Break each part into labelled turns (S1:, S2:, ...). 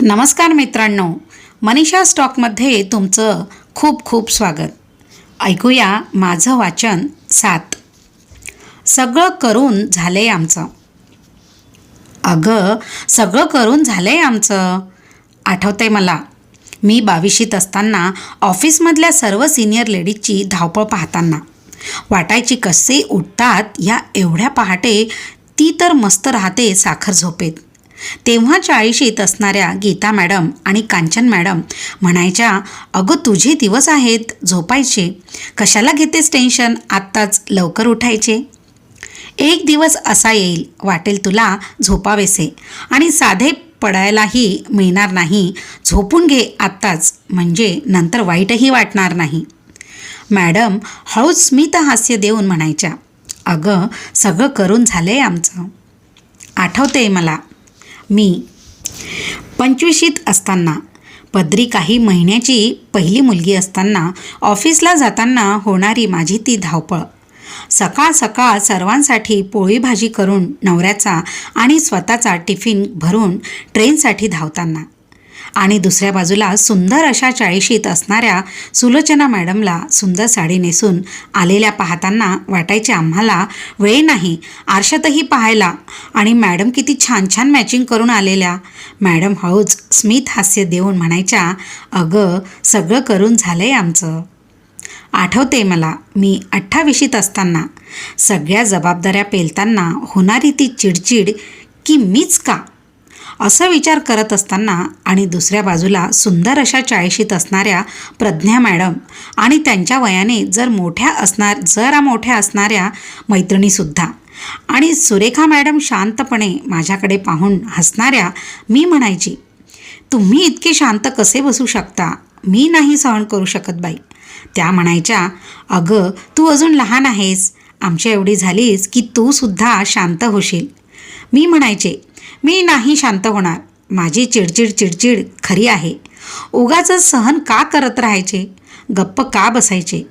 S1: नमस्कार मित्रांनो मनीषा स्टॉकमध्ये तुमचं खूप खूप स्वागत. ऐकूया माझं वाचन सात. सगळं करून झालंय आमचं. अगं सगळं करून झालंय आमचं. आठवतंय मला. मी बाविशीत असताना ऑफिसमधल्या सर्व सिनियर लेडीजची धावपळ पाहताना. वाटायची कसे उठतात या एवढ्या पहाटे ती तर मस्त राहते साखर झोपेत. तेव्हा चाळीशीत असणाऱ्या गीता मॅडम आणि कांचन मॅडम म्हणायच्या अगं तुझे दिवस आहेत झोपायचे. कशाला घेतेस टेन्शन? आत्ताच लवकर उठायचे. एक दिवस असा येईल वाटेल तुला झोपावेसे. आणि साधे पडायलाही मिळणार नाही. झोपून घे आत्ताच म्हणजे नंतर वाईटही वाटणार नाही. मॅडम हळूच स्मित हास्य देऊन म्हणायच्या अगं सगळं करून झालं आहे आमचं. आठवते मला मी. पंचवीशीत असताना पदरी काही महिन्याची पहिली मुलगी असताना ऑफिसला जाताना होणारी माझी ती धावपळ. सकाळ सकाळ सर्वांसाठी पोळी भाजी करून नवऱ्याचा आणि स्वतःचा टिफिन भरून ट्रेनसाठी धावताना. आणि दुसऱ्या बाजूला सुंदर अशा चाळीशीत असणाऱ्या सुलोचना मॅडमला सुंदर साडी नेसून आलेल्या पाहताना वाटायचे आम्हाला वेळ नाही आरशातही पाहायला. आणि मॅडम किती छान छान मॅचिंग करून आलेल्या. मॅडम हळूच स्मित हास्य देऊन म्हणायच्या अगं सगळं करून झालंय आमचं. आठवते मला मी अठ्ठावीशीत असताना. सगळ्या जबाबदाऱ्या पेलताना होणारी ती चिडचिड की मीच का? असा विचार करत असताना आणि दुसऱ्या बाजूला सुंदर अशा चाळीशीत असणाऱ्या प्रज्ञा मॅडम आणि त्यांच्या वयाने जर मोठ्या असणार जरा मोठ्या असणाऱ्या मैत्रिणीसुद्धा. आणि सुरेखा मॅडम शांतपणे माझ्याकडे पाहून हसणाऱ्या मी म्हणायची तुम्ही इतके शांत कसे बसू शकता? मी नाही सहन करू शकत बाई. त्या म्हणायच्या अगं तू अजून लहान आहेस. आमच्या एवढी झालीस की तू सुद्धा शांत होशील. मी म्हणायचे मी नाही शांत होणार. माझी चिडचिड चिडचिड खरी आहे. उगाच सहन का करत राहायचे? गप्प का बसायचे?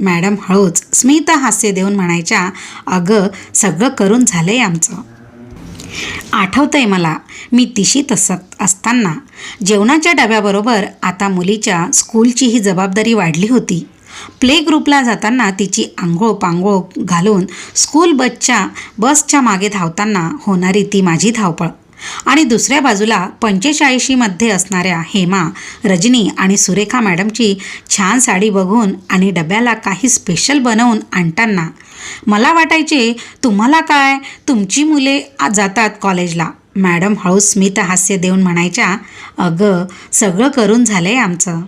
S1: मॅडम हळूच स्मित हास्य देऊन म्हणायच्या अगं सगळं करून झालंय आमचं. आठवतंय मला मी तिशीत असत असताना. जेवणाच्या डब्याबरोबर आता मुलीच्या स्कूलची ही जबाबदारी वाढली होती. प्ले ग्रुपला जाताना तिची आंघोळ पांघोळ घालून स्कूल बसच्या बसच्या मागे धावताना होणारी ती माझी धावपळ. आणि दुसऱ्या बाजूला पंचेचाळीशीमध्ये असणाऱ्या हेमा रजनी आणि सुरेखा मॅडमची छान साडी बघून आणि डब्याला काही स्पेशल बनवून आणताना मला वाटायचे तुम्हाला काय? तुमची मुले आज जातात कॉलेजला. मॅडम हळू स्मित हास्य देऊन म्हणायच्या अगं सगळं करून झालं आहे आमचं.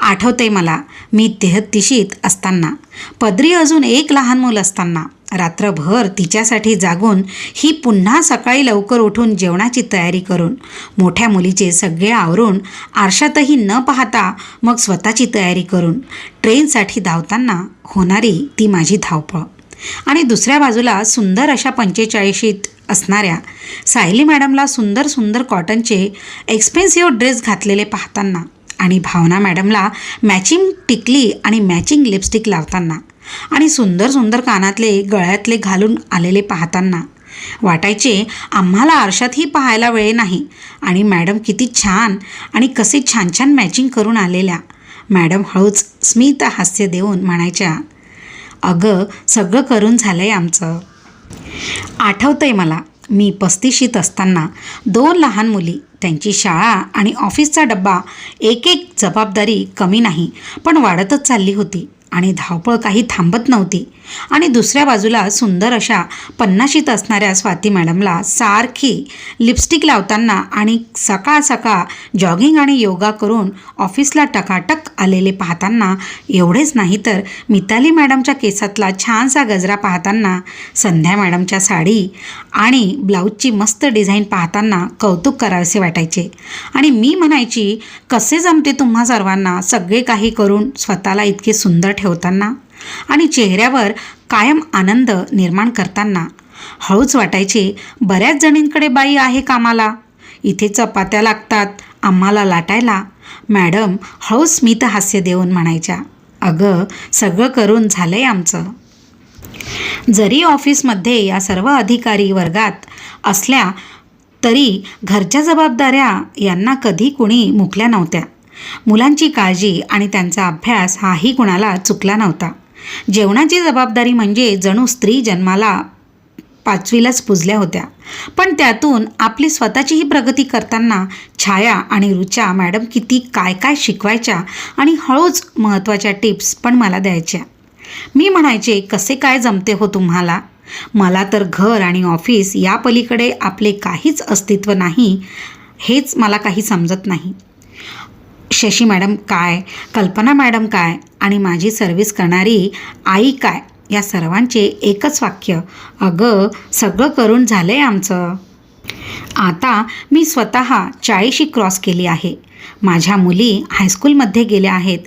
S1: आठवते मला मी तेहत्तीशीत असताना. पदरी अजून एक लहान मूल असताना. रात्रभर तिच्यासाठी जागून ही पुन्हा सकाळी लवकर उठून जेवणाची तयारी करून मोठ्या मुलीचे सगळे आवरून आरशातही न पाहता मग स्वतःची तयारी करून ट्रेनसाठी धावताना होणारी ती माझी धावपळ. आणि दुसऱ्या बाजूला सुंदर अशा पंचेचाळीशीत असणाऱ्या सायली मॅडमला सुंदर सुंदर कॉटनचे एक्सपेन्सिव्ह ड्रेस घातलेले पाहताना आणि भावना मॅडमला मॅचिंग टिकली आणि मॅचिंग लिपस्टिक लावताना आणि सुंदर सुंदर कानातले गळ्यातले घालून आलेले पाहताना वाटायचे आम्हाला आरशातही पाहायला वेळ नाही आणि मॅडम किती छान आणि कसे छान छान मॅचिंग करून आलेल्या. मॅडम हळूच स्मित हास्य देऊन म्हणायच्या अगं सगळं करून झालं आहे आमचं. आठवतं आहे मला मी पस्तीशीत असताना दोन लहान मुली त्यांची शाळा आणि ऑफिसचा डब्बा एक एक जबाबदारी कमी नाही पण वाढतच चालली होती. आणि धावपळ काही थांबत नव्हती. आणि दुसऱ्या बाजूला सुंदर अशा पन्नाशीत असणाऱ्या स्वाती मॅडमला सारखी लिपस्टिक लावताना आणि सकाळ सकाळ जॉगिंग आणि योगा करून ऑफिसला टकाटक आलेले पाहताना एवढेच नाही तर मिताली मॅडमच्या केसातला छानसा गजरा पाहताना संध्या मॅडमच्या साडी आणि ब्लाऊजची मस्त डिझाईन पाहताना कौतुक करावेसे वाटायचे. आणि मी म्हणायची कसे जमते तुम्हा सर्वांना सगळे काही करून स्वतःला इतके सुंदर ठेवताना आणि चेहऱ्यावर कायम आनंद निर्माण करताना. हळूच वाटायचे बऱ्याच जणींकडे बाई आहे कामाला. इथे चपात्या लागतात आम्हाला लाटायला. मॅडम हळूच स्मित हास्य देऊन म्हणायच्या अगं सगळं करून झालंय आमचं. जरी ऑफिसमध्ये या सर्व अधिकारी वर्गात असल्या तरी घरच्या जबाबदाऱ्या यांना कधी कुणी मुकल्या नव्हत्या. मुलांची काळजी आणि त्यांचा अभ्यास हाही कुणाला चुकला नव्हता. जेवणाची जबाबदारी म्हणजे जणू स्त्री जन्माला पाचवीलाच पुजल्या होत्या. पण त्यातून आपली स्वतःचीही प्रगती करताना छाया आणि रुचा मॅडम किती काय काय शिकवायच्या आणि हळूच महत्त्वाच्या टिप्स पण मला द्यायच्या. मी म्हणायचे कसे काय जमते हो तुम्हाला? मला तर घर आणि ऑफिस या पलीकडे आपले काहीच अस्तित्व नाही हेच मला काही समजत नाही. शशी मॅडम काय कल्पना मॅडम काय आणि माझी सर्व्हिस करणारी आई काय या सर्वांचे एकच वाक्य. अगं सगळं करून झालं आहे आमचं. आता मी स्वतः चाळीशी क्रॉस केली आहे. माझ्या मुली हायस्कूलमध्ये गेल्या आहेत.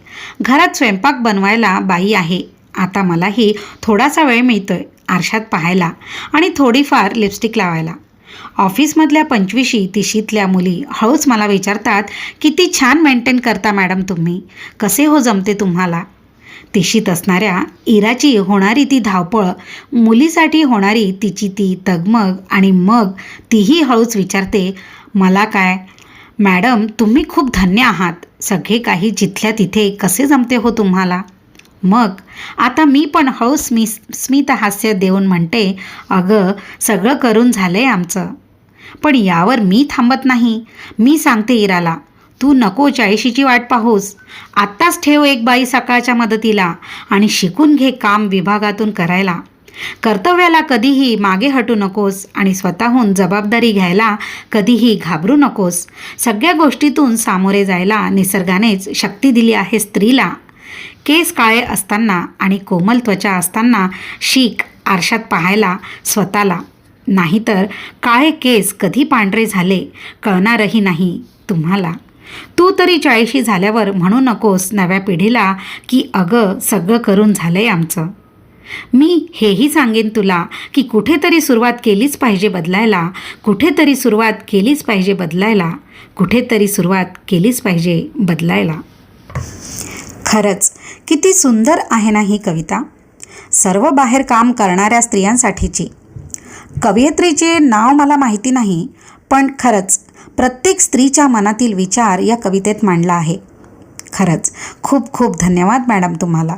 S1: घरात स्वयंपाक बनवायला बाई आहे. आता मलाही थोडासा वेळ मिळतोय आरशात पाहायला आणि थोडीफार लिपस्टिक लावायला. ऑफिसमधल्या पंचवीशी तिशीतल्या मुली हळूच मला विचारतात किती छान मेंटेन करता मॅडम तुम्ही. कसे हो जमते तुम्हाला? तिशीत असणाऱ्या इराची होणारी ती धावपळ मुलीसाठी होणारी तिची ती तगमग आणि मग तीही हळूच विचारते मला काय? मॅडम तुम्ही खूप धन्य आहात. सगळे काही जिथल्या तिथे कसे जमते हो तुम्हाला? मग आता मी पण हळूच स्मि स्मितहास्य देऊन म्हणते अगं सगळं करून झालं आहे आमचं. पण यावर मी थांबत नाही. मी सांगते इराला तू नको चाळीशीची वाट पाहूस. आत्ताच ठेव एक बाई सकाळच्या मदतीला आणि शिकून घे काम विभागातून करायला. कर्तव्याला कधीही मागे हटू नकोस आणि स्वतःहून जबाबदारी घ्यायला कधीही घाबरू नकोस. सगळ्या गोष्टीतून सामोरे जायला निसर्गानेच शक्ती दिली आहे स्त्रीला. केस काळे असताना आणि कोमल त्वचा असताना शीख आरशात पाहायला स्वतःला. नाहीतर काळे केस कधी पांढरे झाले कळणारही नाही तुम्हाला. तू तरी चाळीशी झाल्यावर म्हणू नकोस नव्या पिढीला की अगं सगळं करून झालंय आमचं. मी हेही सांगेन तुला की कुठेतरी सुरुवात केलीच पाहिजे बदलायला कुठेतरी सुरुवात केलीच पाहिजे बदलायला कुठेतरी सुरुवात केलीच पाहिजे बदलायला. खरंच किती सुंदर आहे ना ही कविता? सर्व बाहेर काम करणाऱ्या स्त्रियांसाठीची. कवयित्रीचे नाव मला माहिती नाही पण खरंच प्रत्येक स्त्रीच्या मनातील विचार या कवितेत मांडला आहे. खरंच खूप खूप धन्यवाद मॅडम तुम्हाला.